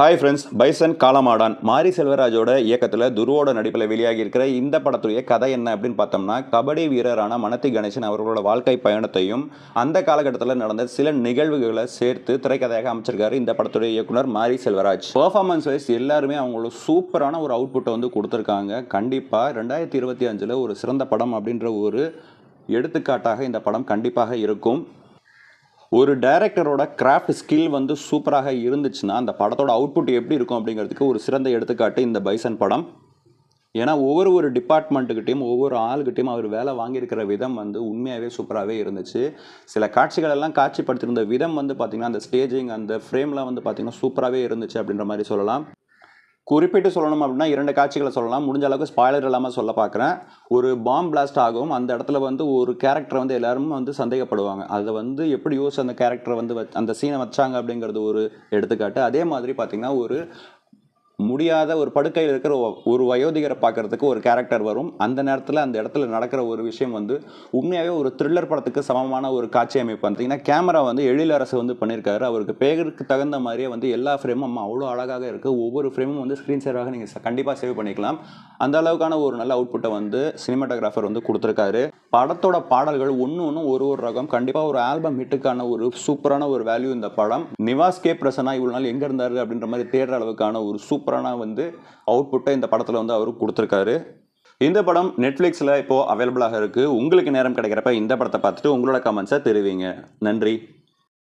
Hi friends bison காலமாடான் மாரி செல்வராஜோட இயக்கத்தில் துருவோட நடிப்பில் வெளியாகி இருக்கிற இந்த படத்துடைய கதை என்ன அப்படின்னு பார்த்தோம்னா கபடி வீரரான மனத்தி கணேசன் அவர்களோட வாழ்க்கை பயணத்தையும் அந்த காலகட்டத்தில் நடந்த சில நிகழ்வுகளை சேர்த்து திரைக்கதையாக அமைச்சிருக்காரு இந்த படத்துடைய இயக்குனர் மாரி செல்வராஜ். பர்ஃபார்மன்ஸ் வைஸ் எல்லாருமே அவங்களோட சூப்பரான ஒரு அவுட்புட்டை வந்து கொடுத்துருக்காங்க. கண்டிப்பாக ரெண்டாயிரத்தி இருபத்தி அஞ்சில் ஒரு சிறந்த படம் அப்படின்ற ஒரு எடுத்துக்காட்டாக இந்த படம் கண்டிப்பாக இருக்கும். ஒரு டைரக்டரோட கிராஃப்ட் ஸ்கில் வந்து சூப்பராக இருந்துச்சுன்னா அந்த படத்தோட அவுட்புட் எப்படி இருக்கும் அப்படிங்கிறதுக்கு ஒரு சிறந்த எடுத்துக்காட்டு இந்த பைசன் படம். ஏன்னா ஒவ்வொரு ஒரு டிபார்ட்மெண்ட்டுக்கிட்டையும் ஒவ்வொரு ஆளுக்கிட்டையும் அவர் வேலை வாங்கியிருக்கிற விதம் வந்து உண்மையாகவே சூப்பராகவே இருந்துச்சு. சில காட்சிகள் எல்லாம் காட்சிப்படுத்தியிருந்த விதம் வந்து பார்த்திங்கன்னா அந்த ஸ்டேஜிங் அந்த ஃப்ரேம்லாம் வந்து பார்த்திங்கன்னா சூப்பராகவே இருந்துச்சு அப்படின்ற மாதிரி சொல்லலாம். குறிப்பிட்டு சொல்லணும் அப்படின்னா இரண்டு காட்சிகளை சொல்லலாம். முடிஞ்ச அளவுக்கு ஸ்பாய்லர் இல்லாமல் சொல்ல பார்க்குறேன். ஒரு பாம் பிளாஸ்ட் ஆகும். அந்த இடத்துல வந்து ஒரு கேரக்டர் வந்து எல்லாரும் வந்து சந்தேகப்படுவாங்க. அதை வந்து எப்படி யோசிச்சு அந்த கேரக்டரை வந்து அந்த சீனை வச்சாங்க அப்படிங்கிறது ஒரு எடுத்துக்காட்டு. அதே மாதிரி பார்த்திங்கன்னா ஒரு முடியாத ஒரு படுக்கையில் இருக்கிற ஒரு வயோதிகரை பார்க்கறதுக்கு ஒரு கேரக்டர் வரும். அந்த நேரத்தில் அந்த இடத்துல நடக்கிற ஒரு விஷயம் வந்து உண்மையாகவே ஒரு த்ரில்லர் படத்துக்கு சமமான ஒரு காட்சி அமைப்பு. பார்த்தீங்கன்னா கேமரா வந்து எழிலரசு வந்து பண்ணியிருக்காரு. அவருக்கு பேருக்கு தகுந்த மாதிரியே வந்து எல்லா ஃப்ரேமும் அவ்வளோ அழகாக இருக்குது ஒவ்வொரு ஃப்ரேமும் வந்து ஸ்க்ரீன் சேவாக நீங்கள் கண்டிப்பாக சேவ் பண்ணிக்கலாம். அந்த அளவுக்கான ஒரு நல்ல அவுட்புட்டை வந்து சினிமாட்டோகிராஃபர் வந்து கொடுத்துருக்காரு. படத்தோட பாடல்கள் ஒன்று ஒன்று ஒரு ஒரு ரகம். கண்டிப்பாக ஒரு ஆல்பம் ஹிட்டுக்கான ஒரு சூப்பரான ஒரு வேல்யூ இந்த படம். நிவாஸ் கே பிரசன்னா இவ்வளோ நாள் எங்கே இருந்தாரு அப்படின்ற மாதிரி தேடுற அளவுக்கான ஒரு சூப்பரான வந்து அவுட்புட்டை இந்த படத்தில் வந்து அவர் கொடுத்துருக்காரு. இந்த படம் நெட்ஃப்ளிக்ஸில் இப்போது அவைலபிளாக இருக்குது உங்களுக்கு நேரம் கிடைக்கிறப்ப இந்த படத்தை பார்த்துட்டு உங்களோட கமெண்ட்ஸை தெரிவிங்க. நன்றி.